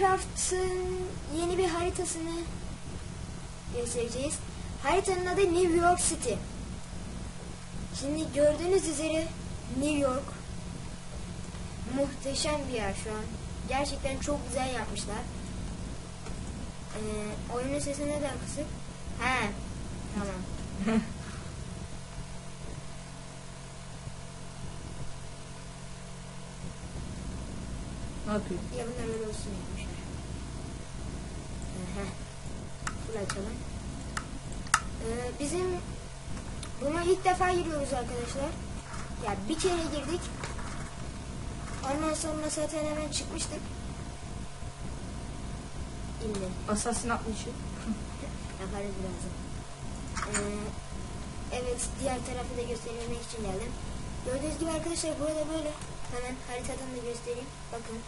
Minecraft'ın yeni bir haritasını göstereceğiz. Haritanın adı New York City. Şimdi gördüğünüz üzere New York muhteşem bir yer şu an. Gerçekten çok güzel yapmışlar. Ee, oyunun sesi neden kısık? He. Tamam. Ne yapıyor? Ya bunlar öyle olsun yapmışlar. Full açalım. Ee, bizim buna ilk defa giriyoruz arkadaşlar. Ya bir kere girdik. Ondan sonra zaten hemen çıkmıştık. İndim. Assassin 60'ı. Yaparız birazdan. Ee, evet diğer tarafı da göstermek için geldim. Gördüğünüz gibi arkadaşlar burada böyle. Hemen haritadan da göstereyim. Bakın.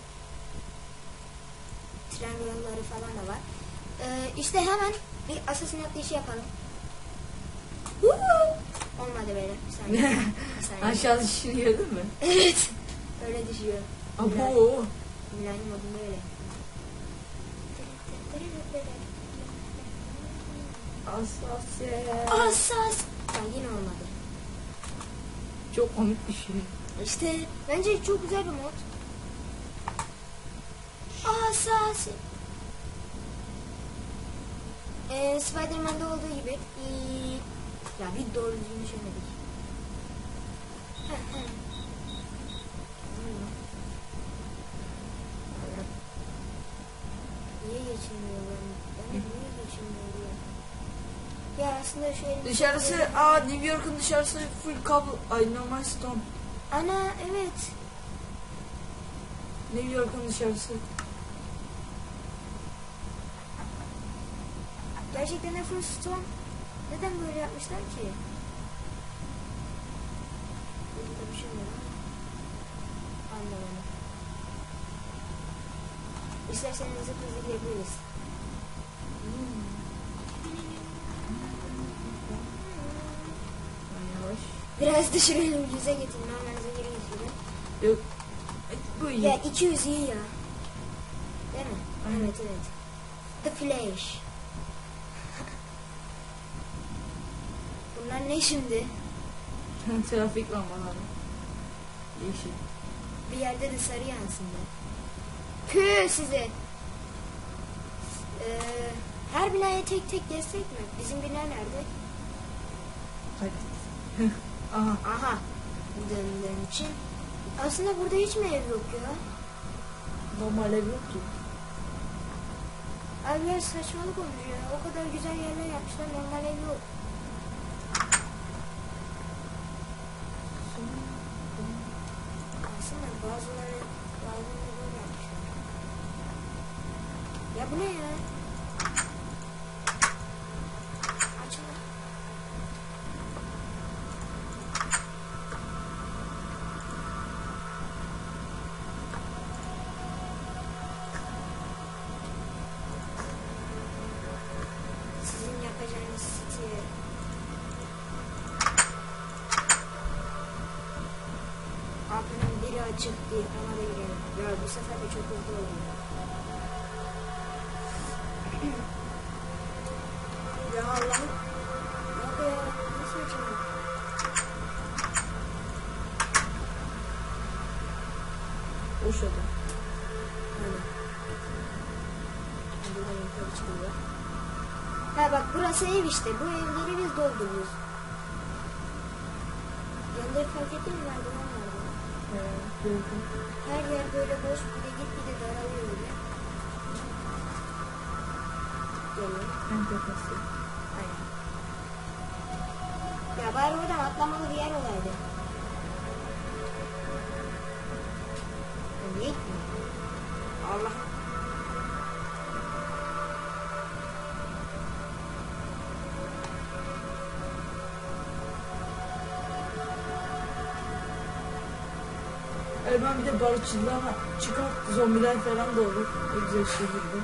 Tren yolları falan da var. Ee, işte hemen bir assassin atlayışı yapalım. Olmadı böyle. Bir saniye. Bir saniye. Aşağı düşüşünü gördün mü? Evet. Öyle düşüyor. Abo. Mülayim modunda öyle. Assassin. Asas. Ya yine olmadı. Çok komik bir şey. İşte bence çok güzel bir mod. Assassin. Ee, Spider-Man'de olduğu gibi. ee, ya bir doğru düzgün düşünmedik. Niye geçilmiyor ben? Ben niye geçilmiyor ya? Ya aslında elimde... Dışarısı, aa New York'un dışarısı full kablo. Ay normal stone. Ana evet. New York'un dışarısı. Gerçekten full stone. Neden böyle yapmışlar ki? Burada bir şey var? Anlamadım. İsterseniz hızlı gidebiliriz. Yavaş. Biraz düşürelim yüze getirin. Hızlı geri getirin. Yok. Bu iyi. Ya 200 iyi ya. Değil mi? Aynen. Evet evet. The Flash. Bunlar ne şimdi? Trafik lambaları. Yeşil. Bir yerde de sarı yansın be. Püh size. Ee, her binaya tek tek gezsek mi? Bizim bina nerede? Hadi. Aha. Aha. Döndüğüm için. Aslında burada hiç mi ev yok ya? Normal ev yok ki. Abi saçmalık ya. O kadar güzel yerler yapmışlar. Normal ev yok. Aslında bazıları bazıları böyle yapmışlar. Ya bu ne ya? Açık değil ona da girelim. Ya bu sefer de çok hızlı oluyor. ya Allah'ım. Ha bak burası ev işte. Bu evleri biz dolduruyoruz. Yanında fark ettin mi merdiven var. Gördüm. Her yer böyle boş bir de git bir de daralıyor öyle. Geliyor. En tepesi. Aynen. Ya bari oradan atlamalı bir yer olaydı. Ya Niye gitmiyor? Allah. Erman bir de barışçılığa çıkar zombiler falan da olur. O güzel şehirde.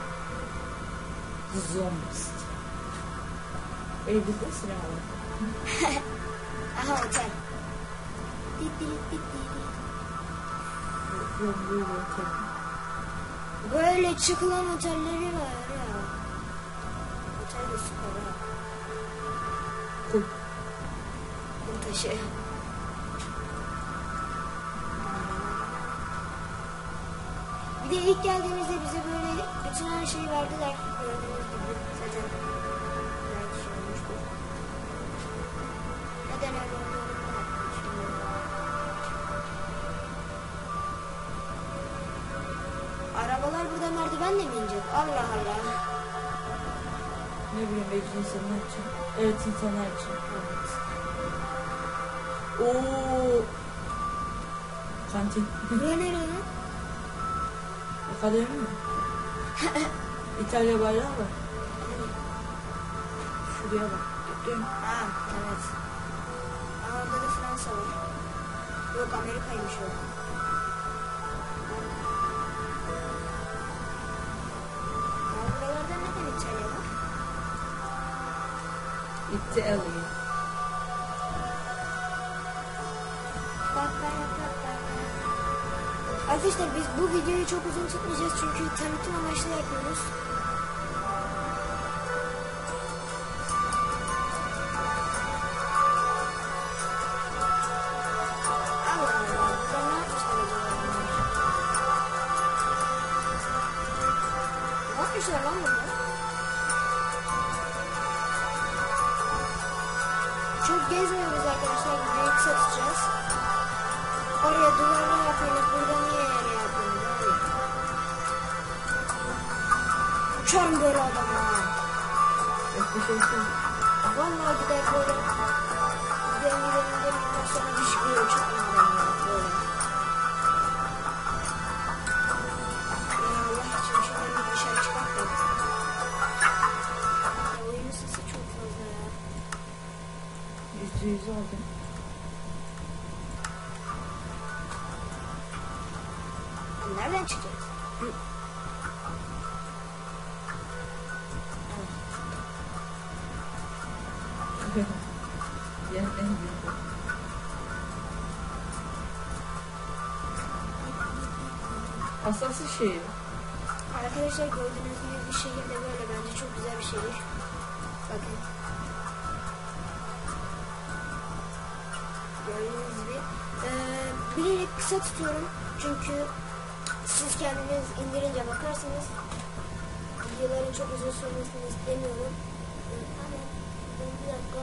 Zombies. Evlilikte sinema var. Aha otel. Dit dit. Zombi yok. Böyle çıkılan otelleri var ya. Otel de süper ha. Kum. Kum taşı. İlk geldiğimizde bize böyle bütün her şeyi verdiler. Gördüğünüz gibi zaten belki şey olmuştur. Neden öyle olduğunu. Arabalar burada merdivenle mi inecek? Allah Allah. Ne bileyim belki insanlar için. Evet insanlar için. Evet. Oo. Kantin. Buraya nereye lan? Akademi mi? İtalya bayrağı var. Şuraya bak. Dön. Aa evet. Aa orada da Fransa var. Yok Amerika'ymış o. Ya buralarda neden İtalya var? İtalya. Arkadaşlar biz bu videoyu çok uzun tutmayacağız çünkü tanıtım amaçlı yapıyoruz. Yapmışlar bunlar? Lan burada? Çok gezmiyoruz arkadaşlar. Videoyu kısa tutacağız. Oraya duvarlar yapıyoruz. Burada niye yere yapıyoruz abi? Uçarım böyle adama. Şey. Vallahi gider böyle. Gidelim gidelim gidelim. Ondan sonra bir çıkıyor uçaklardan ya. Böyle. Ya Allah için şunları bir dışarı çıkartmayın. Ya oyunun sesi çok fazla ya. Yüzde yüz aldım. Nereden o. Asası şey. Arkadaşlar gördüğünüz gibi bu şehir de böyle bence çok güzel bir şehir. Bakın. Gördüğünüz gibi. Ee, bilerek kısa tutuyorum. Çünkü siz kendiniz indirince bakarsınız. Videoların çok uzun sürmesini istemiyorum. Ben bir dakika.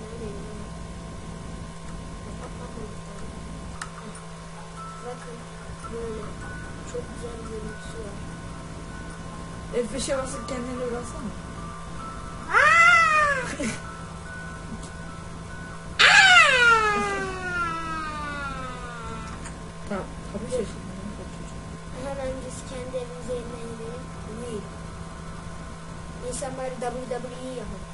Neredeyim. Bakın böyle çok güzel bir görüntüsü var. F5'e basıp kendine bassana. WWE uh-huh.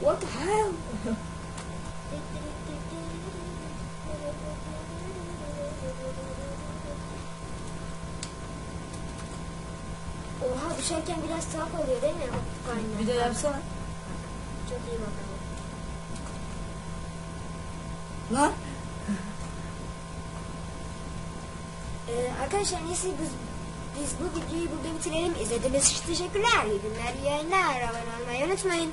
What the hell? Oha düşerken biraz sağ oluyor değil mi? Aynen. Bir de yapsana. Çok iyi bakalım. Lan. Ee, arkadaşlar neyse biz, biz bu videoyu burada bitirelim. İzlediğiniz için teşekkürler. İyi günler, iyi yayınlar. Abone olmayı unutmayın.